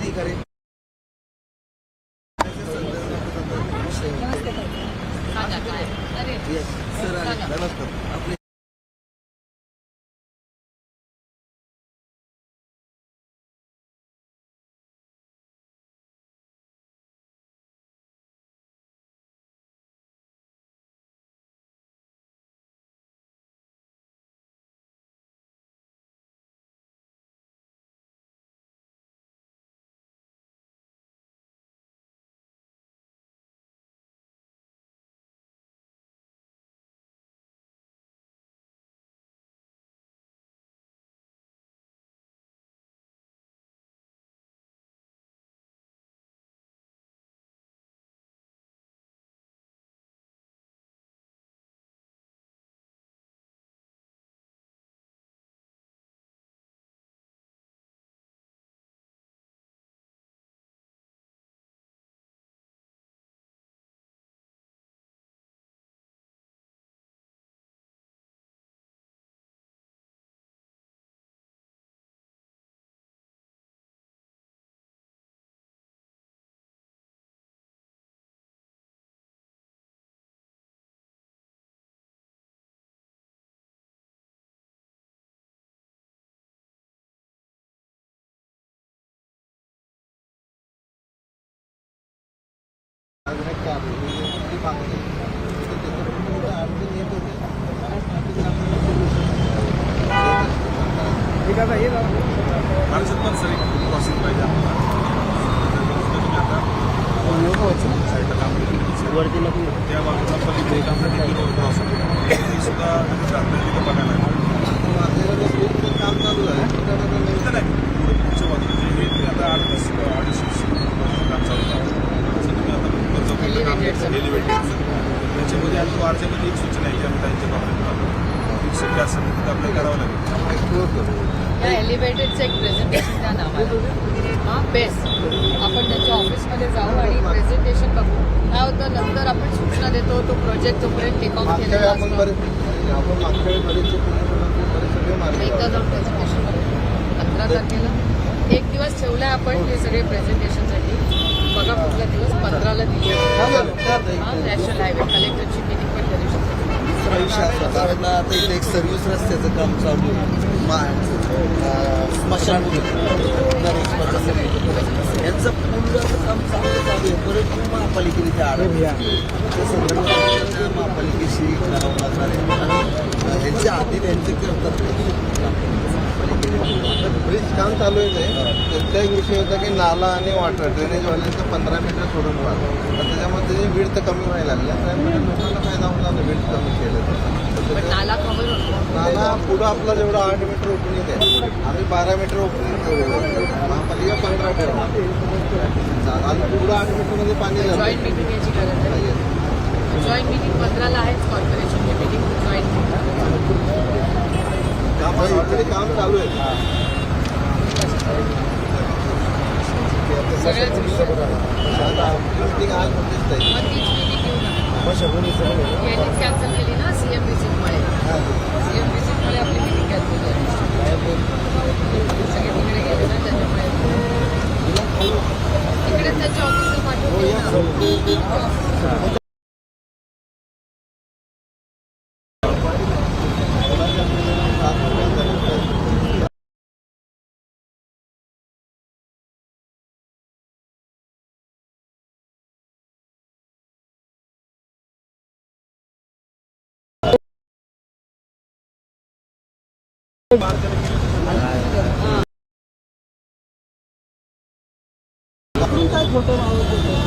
अधिकारी सर. नमस्कार. आपले आता आठ तास दिवस काम चालू आहे असं तुम्ही आता वर जाऊन तिथं काम Elevated. एलिव्हेटेड आरच्यामध्ये एक सूचना आहे की आम्ही त्यांच्या बाबतीत एक सगळं असं तिथं आपल्याला करावं लागेल. या एलिव्हेटेडचं एक प्रेझेंटेशन द्या ना हां बेस्ट आपण त्यांच्या ऑफिसमध्ये जाऊ आणि प्रेझेंटेशन बघू. काय होतं नंतर आपण सूचना देतो तो प्रोजेक्ट जोपर्यंत टेक ऑफ केलेला एकदा जाऊन प्रेझेंटेशन तारखेला. एक दिवस ठेवलाय आपण हे सगळे प्रेझेंटेशनसाठी बघा कुठला दिवस पंधराला दिली हां नॅशनल हायवे कलेक्टरची मिटिंग पण करू शकतो दुसरा विषय असा कारण आता इथे एक सर्व्हिस रस्त्याचं काम चालू आहे. स्मशानभूमी यांचं पूर्ण काम चांगलं चालू आहे. परंतु महापालिकेने ते आढळलं त्या संदर्भात महापालिकेशी करावं लागणार आहे. आणि यांच्या आधी त्यांचे करतात ब्रिज काम चालू आहे त्यांचा एक विषय होता की नाला आणि वॉटर ड्रेनेजवाल्यांचं पंधरा मीटर सोडून तर त्याच्यामध्ये त्याची विड तर कमी व्हायला लागली. त्यामुळे लोकांना फायदा होऊन जातो विड कमी केलं नाला नाला पुढं आपला जेवढं आठ मीटर ओपनिंग आहे आम्ही बारा मीटर ओपनिंग ठेवलं महापालिका पंधरा ठेवणार आणि पुढं आठ मीटरमध्ये पाणी जॉईंट मिटिंग पंधराला आहेच कॉर्पोरेशनची मिटिंग जॉईंट काम चालू कॅन्सल केली ना सीएम व्हिजिटमुळे सीएम व्हिजिटमुळे आपली मिटिंग कॅन्सल झाली. सगळे तिकडे गेले ना त्याच्यामुळे तिकडेच त्याच्या ऑफिसला पाठवून ना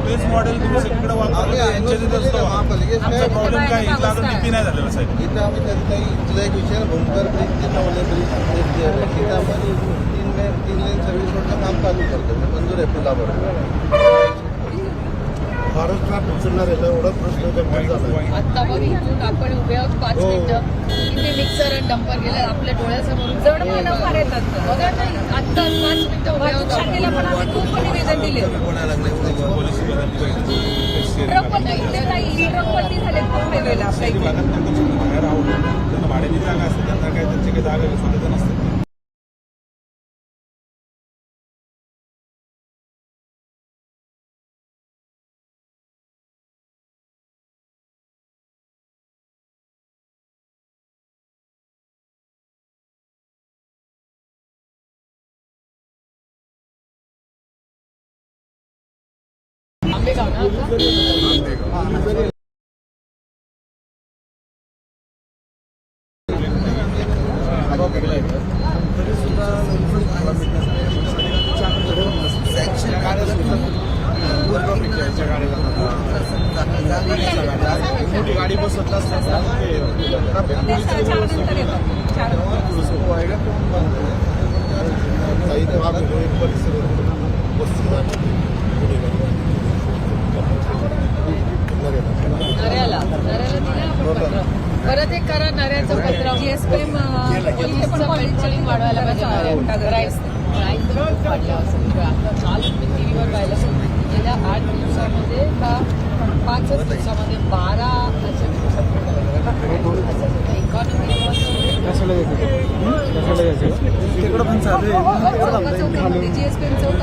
तेच मॉडेल तुम्ही सगळीकडे वापरतो यांच्या तिथे असतो आमचा प्रॉब्लेम काय इथला अजून डीपी नाही. झालेला साहेब इथं आम्ही काम चालू करतो मंजूर आहे पुलाबरोबर महाराष्ट्रात उचलणार आहे एवढा प्रश्न गंभीर झाला आता बघ इथून आपण उभे आहोत पाच हो. मिनिटं मिक्सर आणि डंपर गेला आपल्या डोळ्यासमोर जड मानव फार येतात. बघा आता पाच मिनिटं उभे आहोत शाखेला पण आपण. आम्ही खूप निवेदन दिले कोणाला लागले पोलीस ट्रक पण इथे नाही ट्रक वरती झाले खूप हायवेला आपल्या इथे भागात त्यांचं बाहेर आवडून त्यांना भाड्याची जागा असते त्यांना काय त्यांची काही जागा स्वतःच्या आंबेगाव ना आता? तरी सुद्धा मोठी गाडी बसत नसतात ते सहा- चार नंतर येतात चार नऱ्याला परत एक करा नऱ्याचं पत्र वाढवायला पाहिजे नऱ्यात. राईस राईस तर खूप वाढलं असं आता काल मी टी व्हीवर पाहिलं गेल्या आठ दिवसामध्ये का पाचच दिवसामध्ये बारा तिकडं पण चालू आहे जीएसपीएम चौक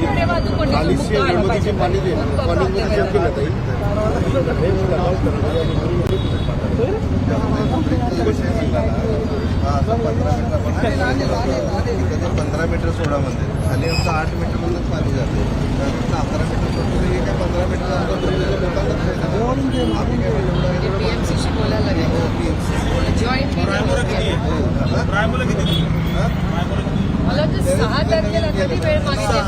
आंबेगाव पाणी दे खूप कॉलिंगमध्ये problem चेक पंधरा मीटर सोळामध्ये खाली आमचं आठ मीटर मधून पाणी जाते. त्यानंतर अकरा मीटर सोडतो हे काय पंधरा मीटर म्हणजे पीएमसीशी बोलायला लागेल. किती किती मला वाटतं सहा तारखेला कधी वेळ मागितली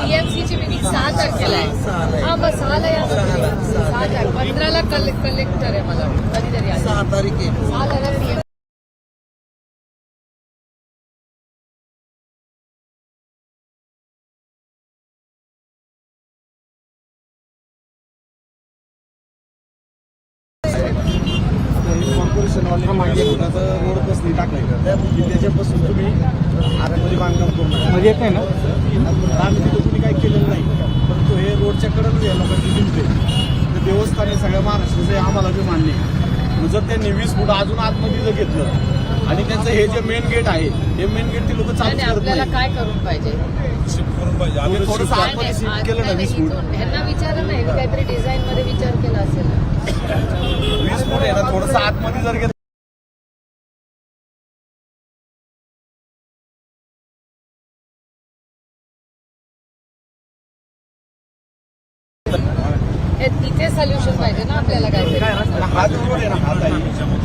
पीएमसीची मिटिंग सहा तारखेला आहे. हा मग सहाला या. सहा तारखे पंधराला कलेक्टर आहे मला वाटतं. कधीतरी आहे. सहा तारीख सहाला त्याच्यापासून तुम्ही आरामध्ये बांधकाम करू नका म्हणजे येत नाही ना? आम्ही तिथे कुणी काही केलेलं नाही. परंतु हे रोडच्या कडून या लोकांची दिलते तर देवस्थान हे सगळ्या महाराष्ट्राचं हे आम्हाला बी मान्य जर त्यांनी वीस फूट अजून आतमध्ये जर घेतलं आणि त्यांचं हे जे मेन गेट आहे हे मेन गेट ते लोक चालू आपल्याला काय करून पाहिजे? करून थोडंसं आतमध्ये केलं ना वीस फूट. नाही काहीतरी डिझाईन मध्ये विचार केला असेल. वीस फूट आहे ना थोडंसं आतमध्ये जर घेतलं हे तिथे सोल्युशन पाहिजे ना आपल्याला काहीतरी हा जो रोड आहे ना हा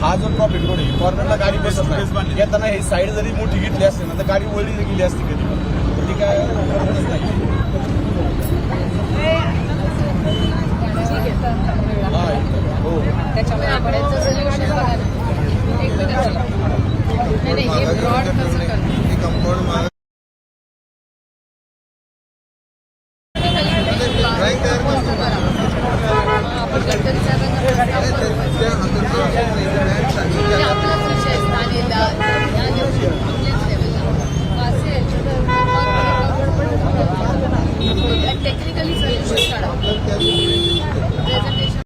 हा जो ट्रॉफिक रोड आहे कॉर्नरला गाडी बसत नाही. येताना ही साईड जरी मोठी घेतली असते ना तर गाडी वळली गेली असती कधी. पण ती काय प्रॉब्लेमच नाही. हा, त्याच्यामुळे आपण याचं सोल्युशन बघा ना एक मिनिट चला. नाही नाही हे ब्रॉड कसं करणार कंपाऊंड माग ड्रॉइंग तयार करतो आपण गडकरी साहेबांना प्रस्ताव करू. म्हणजे आपलाच विषय आहे, स्थानिकला, या दिवशी आपल्याच लेवलला. असेल तर टेक्निकली सोल्युशन काढा प्रेझेंटेशन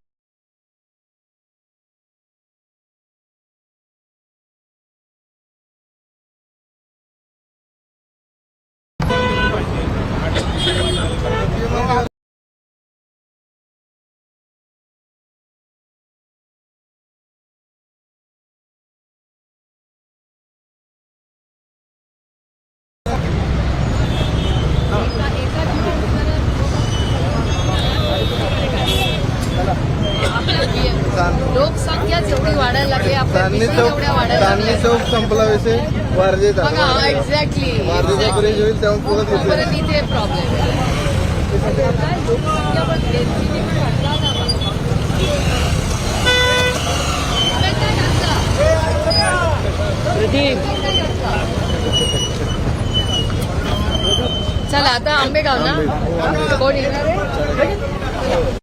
एका एका ठिकाणी जरा- वाढायला लागली चांदणी चौक चांदणी संपला विषय. बघा एक्झॅक्टली वारजेचा ब्रिज होईल तेव्हा पुढे दिसेल परत इथे प्रॉब्लेम. चला आता आंबेगाव ना? कोण येणार आहे?